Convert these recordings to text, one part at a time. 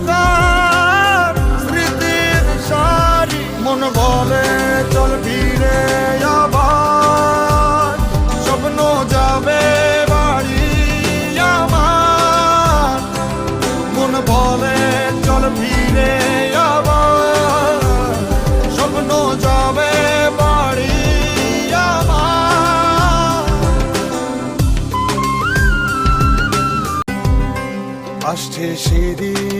মুখার স্মৃতির সারি, মন বলে, চল ফিরে আবার। স্বপ্ন যাবে বাড়ি আমার। মন বলে, চল ফিরে আবার। স্বপ্ন যাবে বাড়ি আসছে সেদিন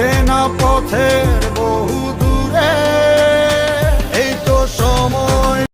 পুরে পথের